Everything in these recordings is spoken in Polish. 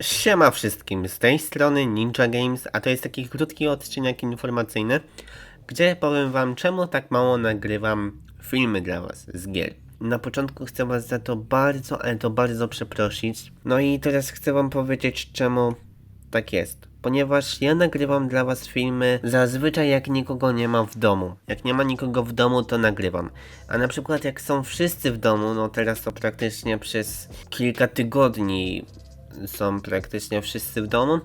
Siema wszystkim, z tej strony Ninja Games, a to jest taki krótki odcinek informacyjny, gdzie powiem wam czemu tak mało nagrywam filmy dla was z gier. Na początku chcę was za to bardzo, ale to bardzo przeprosić. No i teraz chcę wam powiedzieć czemu tak jest. Ponieważ ja nagrywam dla was filmy zazwyczaj jak nikogo nie ma w domu. Jak nie ma nikogo w domu, to nagrywam. A na przykład jak są wszyscy w domu, no teraz to praktycznie przez kilka tygodni są praktycznie wszyscy w domu,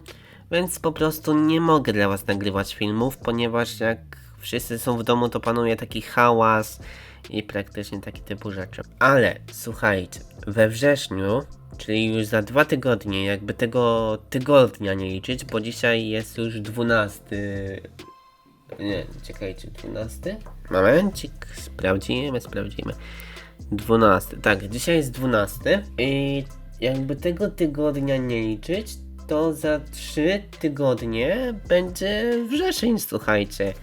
więc po prostu nie mogę dla was nagrywać filmów, ponieważ jak wszyscy są w domu, to panuje taki hałas i praktycznie taki typu rzeczy. Ale słuchajcie, we wrześniu, czyli już za dwa tygodnie, jakby tego tygodnia nie liczyć, bo dzisiaj jest już 12. Nie, czekajcie, 12? Momencik, sprawdzimy, sprawdzimy. 12, tak, dzisiaj jest 12 i jakby tego tygodnia nie liczyć, to za 3 tygodnie będzie wrzesień, słuchajcie.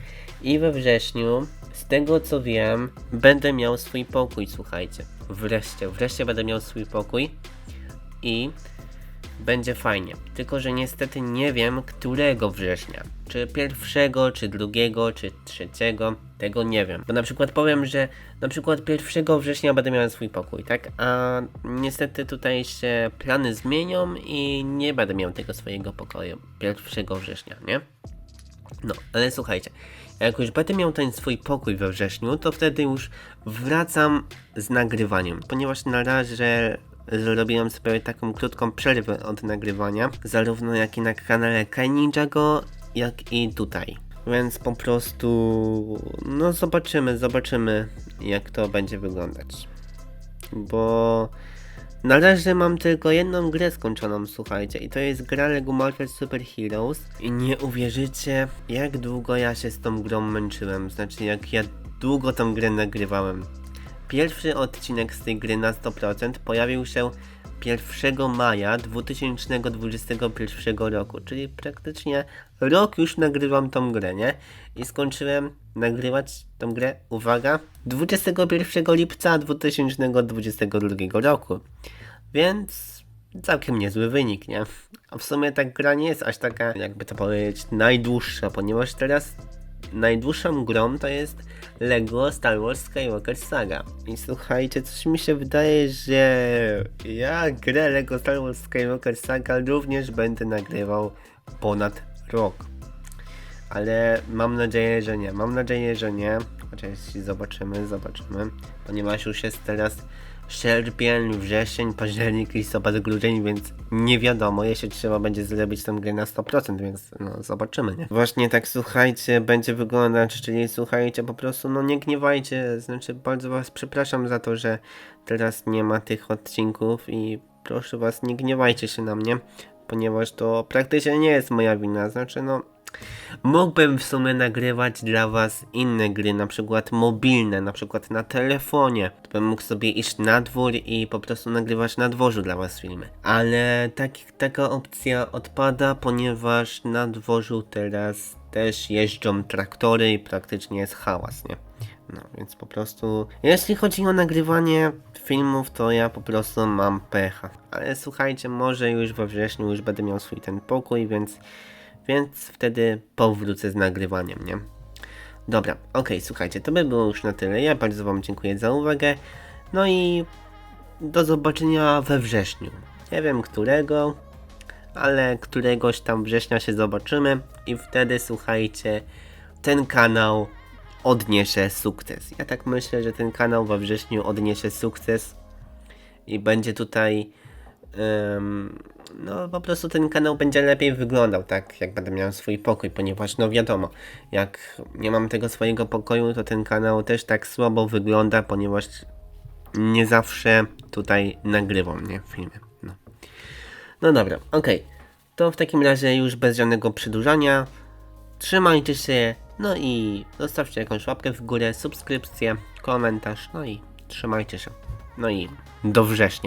I we wrześniu, z tego co wiem, będę miał swój pokój, słuchajcie. Wreszcie, wreszcie będę miał swój pokój i będzie fajnie. Tylko, że niestety nie wiem, którego września. Czy pierwszego, czy drugiego, czy trzeciego. Tego nie wiem. Bo na przykład powiem, że na przykład 1 września będę miał swój pokój, tak? A niestety tutaj się plany zmienią i nie będę miał tego swojego pokoju 1 września, nie? No, ale słuchajcie, jak już będę miał ten swój pokój we wrześniu, to wtedy już wracam z nagrywaniem, ponieważ na razie zrobiłem sobie taką krótką przerwę od nagrywania, zarówno jak i na kanale Kai jak i tutaj. Więc po prostu, no zobaczymy, zobaczymy jak to będzie wyglądać. Bo na razie mam tylko jedną grę skończoną, słuchajcie, i to jest gra Lego Marvel Super Heroes. I nie uwierzycie, jak długo ja się z tą grą męczyłem, znaczy jak ja długo tą grę nagrywałem. Pierwszy odcinek z tej gry na 100% pojawił się 1 maja 2021 roku, czyli praktycznie rok już nagrywam tą grę, nie? I skończyłem nagrywać tą grę, uwaga, 21 lipca 2022 roku. Więc całkiem niezły wynik, nie? A w sumie ta gra nie jest aż taka, jakby to powiedzieć, najdłuższa, ponieważ teraz najdłuższą grą to jest Lego Star Wars Skywalker Saga. I słuchajcie, coś mi się wydaje, że ja grę Lego Star Wars Skywalker Saga również będę nagrywał ponad rok. Ale mam nadzieję, że nie. Mam nadzieję, że nie. Chociaż zobaczymy, zobaczymy. Ponieważ już jest teraz sierpień, wrzesień, październik, listopad, grudzień, więc nie wiadomo, jeśli trzeba będzie zrobić tę grę na 100%, więc no zobaczymy, nie? Właśnie tak słuchajcie, będzie wyglądać, czyli słuchajcie, po prostu no nie gniewajcie, znaczy bardzo was przepraszam za to, że teraz nie ma tych odcinków i proszę was nie gniewajcie się na mnie, ponieważ to praktycznie nie jest moja wina, znaczy no Mógłbym w sumie nagrywać dla was inne gry, na przykład mobilne, na przykład na telefonie. Bym mógł sobie iść na dwór i po prostu nagrywać na dworzu dla was filmy. Ale tak, taka opcja odpada, ponieważ na dworzu teraz też jeżdżą traktory i praktycznie jest hałas, nie? No, więc po prostu, jeśli chodzi o nagrywanie filmów, to ja po prostu mam pecha. Ale słuchajcie, może już we wrześniu już będę miał swój ten pokój, więc więc wtedy powrócę z nagrywaniem, nie? Dobra, okej, słuchajcie, to by było już na tyle. Ja bardzo Wam dziękuję za uwagę. No i do zobaczenia we wrześniu. Nie wiem którego, ale któregoś tam września się zobaczymy i wtedy słuchajcie, ten kanał odniesie sukces. Ja tak myślę, że ten kanał we wrześniu odniesie sukces i będzie tutaj no po prostu ten kanał będzie lepiej wyglądał, tak, jak będę miał swój pokój, ponieważ no wiadomo, jak nie mam tego swojego pokoju, to ten kanał też tak słabo wygląda, ponieważ nie zawsze tutaj nagrywam, nie, filmy, no. No dobra, okej, to w takim razie już bez żadnego przedłużania, trzymajcie się, no i zostawcie jakąś łapkę w górę, subskrypcję, komentarz, no i trzymajcie się, no i do września.